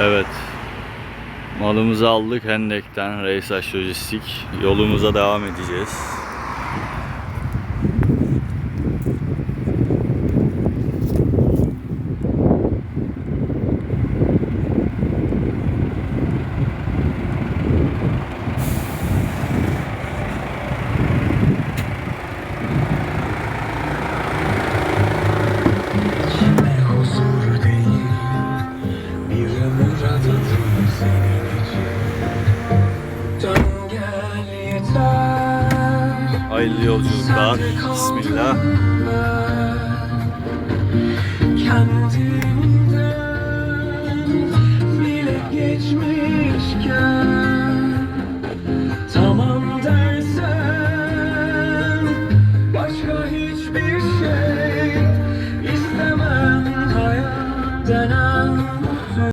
Evet. Malımızı aldık Hendek'ten Reysaş Lojistik. Yolumuza devam edeceğiz. Hayırlı yolculuklar. Bismillah. Kendimden bile geçmişken Tamam dersen Başka hiçbir şey istemem hayat denen